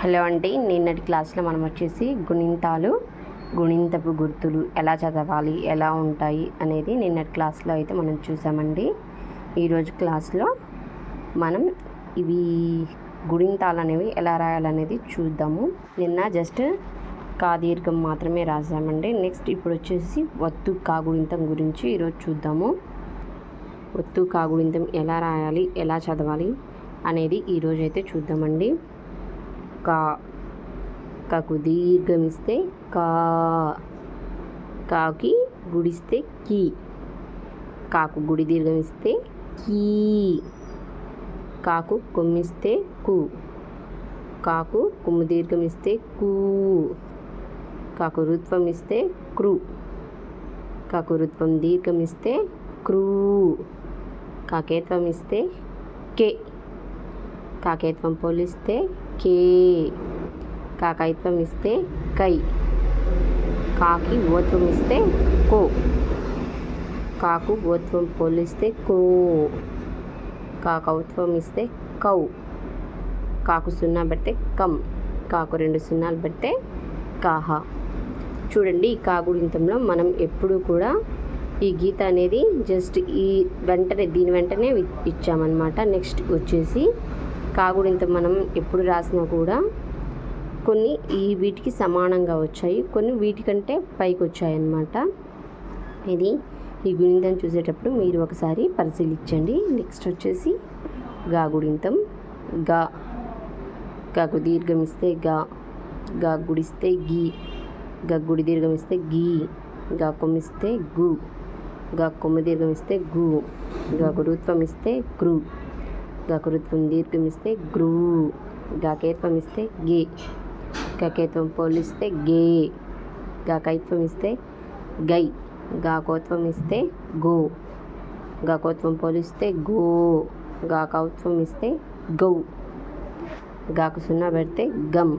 Hello అండి నిన్నటి క్లాస్లో మనం వచ్చేసి గుణింతాలు గుణింతపు గుర్తులు ఎలా చదవాలి ఎలా ఉంటాయి అనేది నిన్నటి క్లాస్లో అయితే మనం చూసామండి. ఈరోజు క్లాస్లో మనం ఇవి గుణింతాలు అనేవి ఎలా రాయాలనేది చూద్దాము. నిన్న జస్ట్ కాదీర్ఘం మాత్రమే రాసామండి. నెక్స్ట్ ఇప్పుడు వచ్చేసి వత్తు కాగుణింతం గురించి ఈరోజు చూద్దాము. ఒత్తు కాగుడింతం ఎలా రాయాలి ఎలా చదవాలి అనేది ఈరోజు అయితే చూద్దామండి. కా కాకు దీర్ఘమిస్తే కా కాకి గుడిస్తే కీ. కాకు గుడి దీర్ఘమిస్తే కీ. కాకు కొమ్మిస్తే కు. కాకు కొమ్ము దీర్ఘమిస్తే కూ. కాకు రుత్వం ఇస్తే క్రు కాకు రుత్వం దీర్ఘమిస్తే క్రూ. కాకేత్వం ఇస్తే కే. కాకేత్వం పోలిస్తే కే. కాకైత్వం ఇస్తే కై. కాకి ఓత్వం ఇస్తే కో. కాకు ఓత్వం పోలిస్తే కో. కాకౌత్వం ఇస్తే కౌ. కాకు సున్నా పెడితే కమ్ కాకు రెండు సున్నాలు పెడితే కాహ. చూడండి ఈ కాగుడింతంలో మనం ఎప్పుడూ కూడా ఈ గీత అనేది జస్ట్ ఈ వెంటనే దీని వెంటనే ఇచ్చామన్నమాట. నెక్స్ట్ వచ్చేసి కాగుడింత మనం ఎప్పుడు రాసినా కూడా కొన్ని ఈ వీటికి సమానంగా వచ్చాయి. కొన్ని వీటికంటే పైకి వచ్చాయి అన్నమాట ఇది ఈ గుణింతం చూసేటప్పుడు మీరు ఒకసారి పరిశీలించండి. నెక్స్ట్ వచ్చేసి గా గుణింతం గా గాకు దీర్ఘం ఇస్తే గా గా గుడిస్తే గీ గా గుడి దీర్ఘం ఇస్తే గీ గా కొమ్మిస్తే గు గా కొమ్ము దీర్ఘం ఇస్తే గు గా గురుత్వం ఇస్తే గ్రూ గకృత్వం దీర్ఘం ఇస్తే గ్రూ గకేత్వం ఇస్తే గే గకేత్వం పోలిస్తే గే గకైత్వం ఇస్తే గై గాకోత్వం ఇస్తే గో గా పోలిస్తే గో గా కౌత్వం ఇస్తే గౌ గాకు సున్నా పెడితే గమ్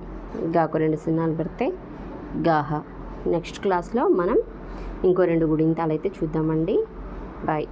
గాకు రెండు సున్నాలు పెడితే గాహ. నెక్స్ట్ క్లాస్లో మనం ఇంకో రెండు గుడింతాలు అయితే చూద్దామండి. బాయ్.